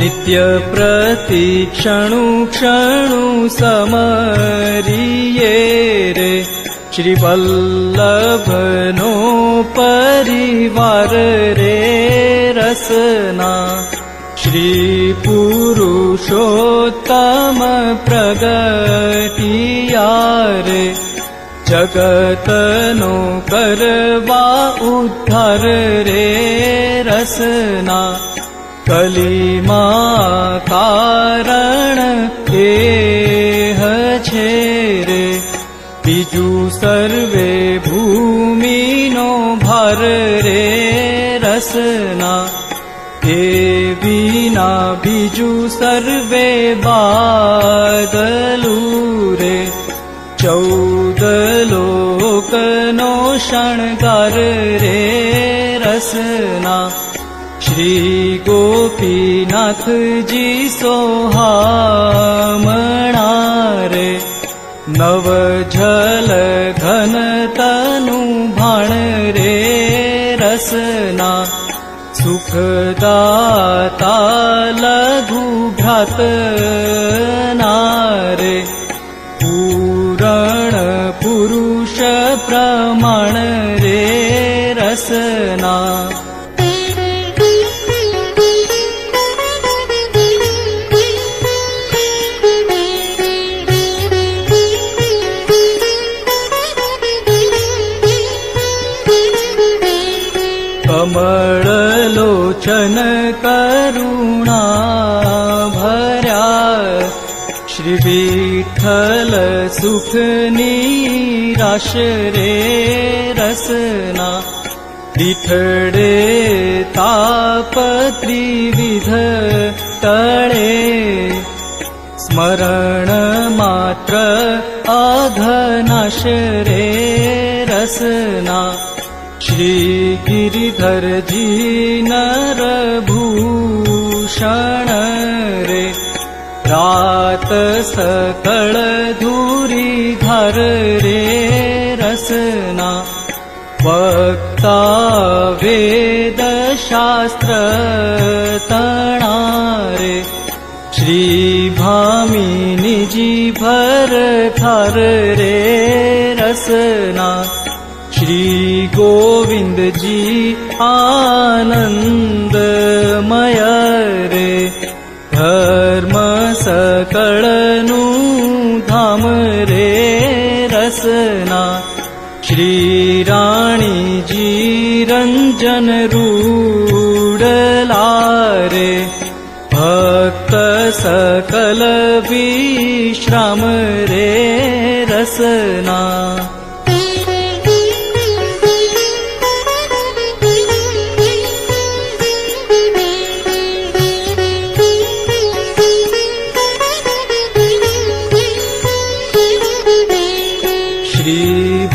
नित्यप्रतिक्षणु क्षणु समरिये रे श्रीवल्लभनो परिवार रे रसना श्रीपुरुषोत्तम प्रगटियारे जगतनो करवा उद्धार रे रसना कलिमा कारण एह रे बीजू सर्वे भूमिनो भार रे रसना। हे विना बीजू सर्वे बादलू रे। चौद लोकनो शणगार रे रसना श्री गोपीनाथ जी सोहामणारे। नव झल घन तनु भाण रे रसना। सुखदाता लघु कमळलोचन करुणा भर्या श्रीविठ्ठल सुख निराश रे रसना विठडे तापत्रिविध तळे स्मरण मात्र अघनाश रे रसना जी नरभूषण रे रात सकळ धूरी धर रे रसना वक्ता वेदशास्त्र तणारे श्रीभामिनि जी भर थर रे रसना श्री गोविंद जी आनन्दमय रे धर्म सकळनु धाम रे रसना। श्रीराणी जी रञ्जन रूडलारे भक्त सकल विश्राम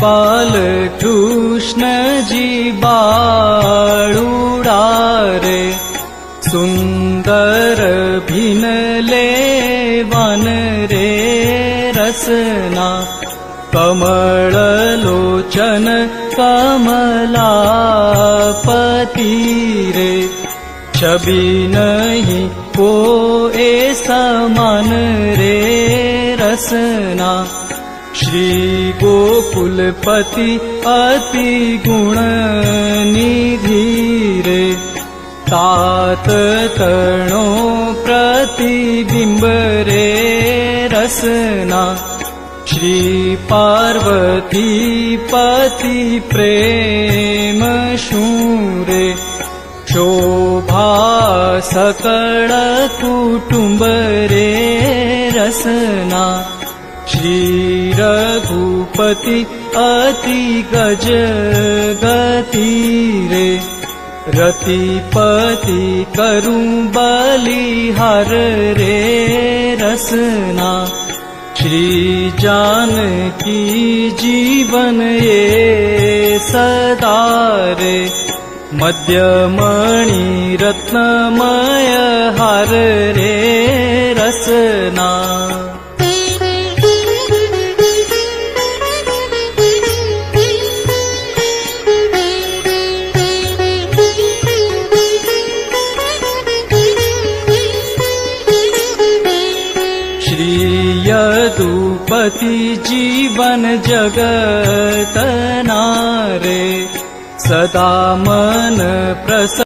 बालकृष्ण जी बाळुडारे सुन्दर भिनले वन रे रसना कमळलोचन कमलापति रे छवि नहीं को ए समान रे रसना श्री गोकुलपति गुण निधीरे तात तणो प्रतिबिंब रे रसना। श्री पार्वती पति प्रेम शूरे। शोभा सकळ कुटुंब रे रसना। श्री रघुपति अति गज गति रे। रतिपति करु बलिहार रे रसना। श्री जानकी जीवन ये सदा रे। मध्यमणि रत्नमय हार रे रसना जीवन जगतनारे सदा मन प्रस